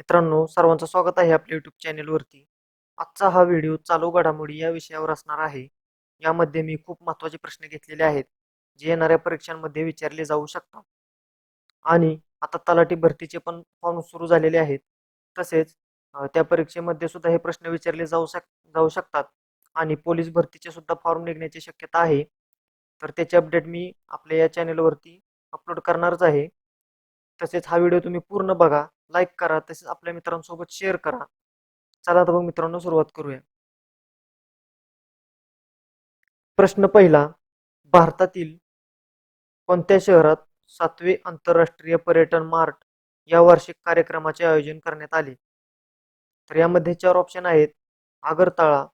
मित्रांनो सर्वांचं स्वागत आहे आपल्या यूट्यूब चॅनेलवरती आजचा हा व्हिडिओ चालू घडामोडी या विषयावर असणार आहे. यामध्ये मी खूप महत्त्वाचे प्रश्न घेतलेले आहेत जे येणाऱ्या परीक्षांमध्ये विचारले जाऊ शकतात. आणि आता तलाठी भरतीचे पण फॉर्म सुरू झालेले आहेत. तसेच त्या परीक्षेमध्ये सुद्धा हे प्रश्न विचारले जाऊ शक जाऊ शकतात. आणि पोलीस भरतीचे सुद्धा फॉर्म निघण्याची शक्यता आहे. तर त्याचे अपडेट मी आपल्या या चॅनेलवरती अपलोड करणारच आहे. तसेच हा व्हिडिओ तुम्ही पूर्ण बघा. लाईक करा तसेच आपल्या मित्रांसोबत शेअर करा. चला तर मग मित्रांनो सुरुवात करूया. प्रश्न पहिला भारतातील कोणत्या शहरात सातवे आंतरराष्ट्रीय पर्यटन मार्ट या वार्षिक कार्यक्रमाचे आयोजन करण्यात आले? तर यामध्ये चार ऑप्शन आहेत. आगरताळा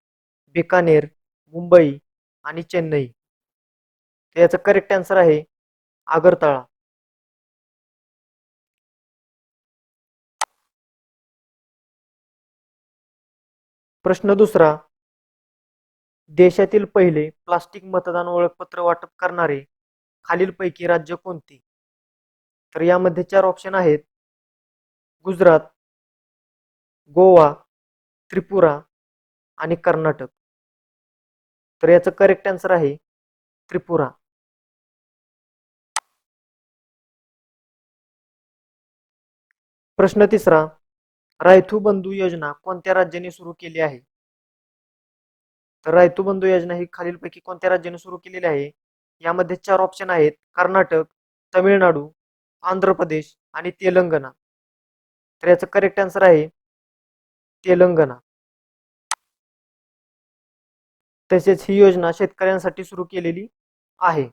बिकानेर मुंबई आणि चेन्नई. तर याचं करेक्ट आन्सर आहे आगरताळा. प्रश्न दुसरा देशातील पहिले प्लास्टिक मतदान ओळखपत्र वाटप करणारे खालीलपैकी राज्य कोणते? तर यामध्ये चार ऑप्शन आहेत. गुजरात गोवा त्रिपुरा आणि कर्नाटक. तर याचं करेक्ट आन्सर आहे त्रिपुरा. प्रश्न तिसरा रायथू बंधू योजना कोणत्या राज्याने सुरू केली आहे? तर रायतू बंधू योजना ही खालीलपैकी कोणत्या राज्याने सुरू केलेली आहे? यामध्ये चार ऑप्शन आहेत. कर्नाटक तमिळनाडू आंध्र प्रदेश आणि तेलंगणा. तर याचं करेक्ट आन्सर आहे तेलंगणा. तसेच ही योजना शेतकऱ्यांसाठी सुरू केलेली आहे.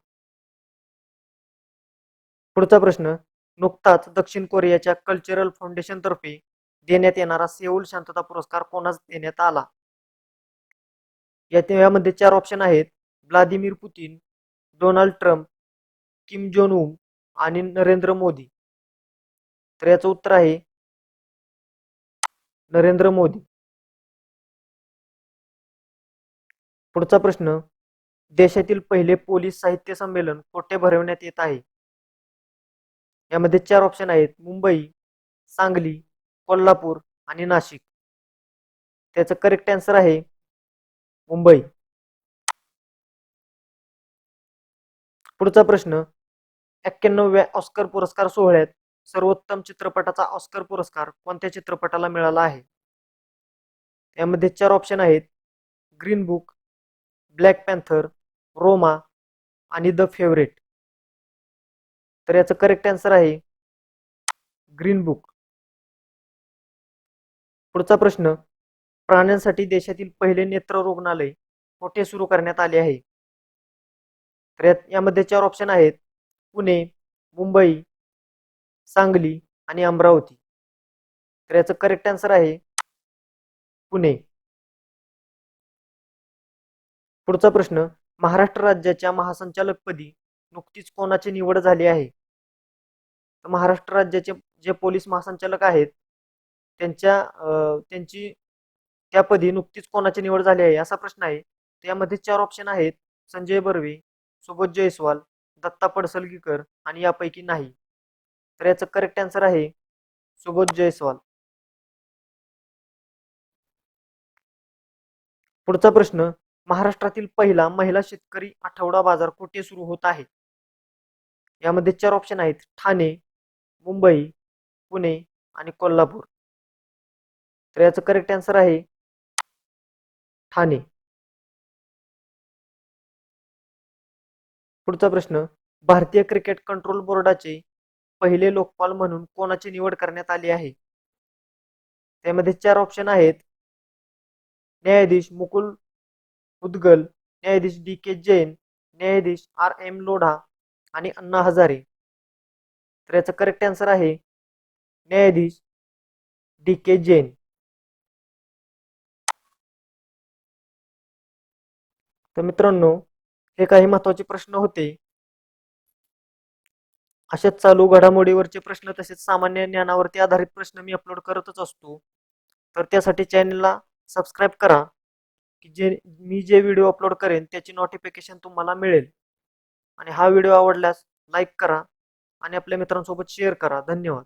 पुढचा प्रश्न नुकताच दक्षिण कोरियाच्या कल्चरल फाउंडेशन तर्फे देण्यात येणारा सेऊल शांतता पुरस्कार कोणास देण्यात आला? यामध्ये चार ऑप्शन आहेत. Vladimir Putin Donald Trump Kim Jong Un आणि नरेंद्र मोदी. तर याचं उत्तर आहे नरेंद्र मोदी. पुढचा प्रश्न देशातील पहिले पोलीस साहित्य संमेलन कोठे भरवण्यात येत आहे? यामध्ये चार ऑप्शन आहेत. मुंबई सांगली कोल्हापूर आणि नाशिक. त्याचं करेक्ट आन्सर आहे मुंबई. पुढचा प्रश्न एक्क्याण्णव्या ऑस्कर पुरस्कार सोहळ्यात सर्वोत्तम चित्रपटाचा ऑस्कर पुरस्कार कोणत्या चित्रपटाला मिळाला आहे? यामध्ये चार ऑप्शन आहेत. Green Book Black Panther Roma आणि द फेवरेट तर याचं करेक्ट आन्सर आहे ग्रीन बुक पुढचा प्रश्न प्राण्यांसाठी देशातील पहिले नेत्र रुग्णालय कोठे सुरू करण्यात आले आहे? तर यात यामध्ये चार ऑप्शन आहेत. पुणे मुंबई सांगली आणि अमरावती. तर याचं करेक्ट आन्सर आहे पुणे. पुढचा प्रश्न महाराष्ट्र राज्याच्या महासंचालकपदी नुकतीच कोणाची निवड झाली आहे? तर महाराष्ट्र राज्याचे जे पोलीस महासंचालक आहेत त्यांच्या त्यांची त्यांची त्यापदी नुकतीच कोणाची निवड झाली आहे असा प्रश्न आहे. त्यामध्ये चार ऑप्शन आहेत. संजय बर्वे सुबोध जयस्वाल दत्ता पडसलगीकर आणि यापैकी नाही. तर याचं करेक्ट आन्सर आहे सुबोध जयस्वाल. पुढचा प्रश्न महाराष्ट्रातील पहिला महिला शेतकरी आठवडा बाजार कुठे सुरू होत आहे? यामध्ये चार ऑप्शन आहेत. ठाणे मुंबई पुणे आणि कोल्हापूर. तर याचं करेक्ट आन्सर आहे ठाणे. पुढचा प्रश्न भारतीय क्रिकेट कंट्रोल बोर्डाचे पहिले लोकपाल म्हणून कोणाची निवड करण्यात आली आहे? त्यामध्ये चार ऑप्शन आहेत. न्यायाधीश मुकुल उद्गल न्यायाधीश डी के जैन न्यायाधीश आर एम लोढा आणि अण्णा हजारे. तर याचं करेक्ट आन्सर आहे न्यायाधीश डी के जैन. तर मित्रांनो हे काही महत्त्वाचे प्रश्न होते. अशाच चालू घडामोडीवरचे प्रश्न तसेच सामान्य ज्ञानावरती आधारित प्रश्न मी अपलोड करतच असतो. तर त्यासाठी चॅनलला सबस्क्राईब करा की जे मी जे व्हिडिओ अपलोड करेन त्याची नोटिफिकेशन तुम्हाला मिळेल. आणि हा व्हिडिओ आवडल्यास लाईक करा आणि आपल्या मित्रांसोबत शेअर करा. धन्यवाद.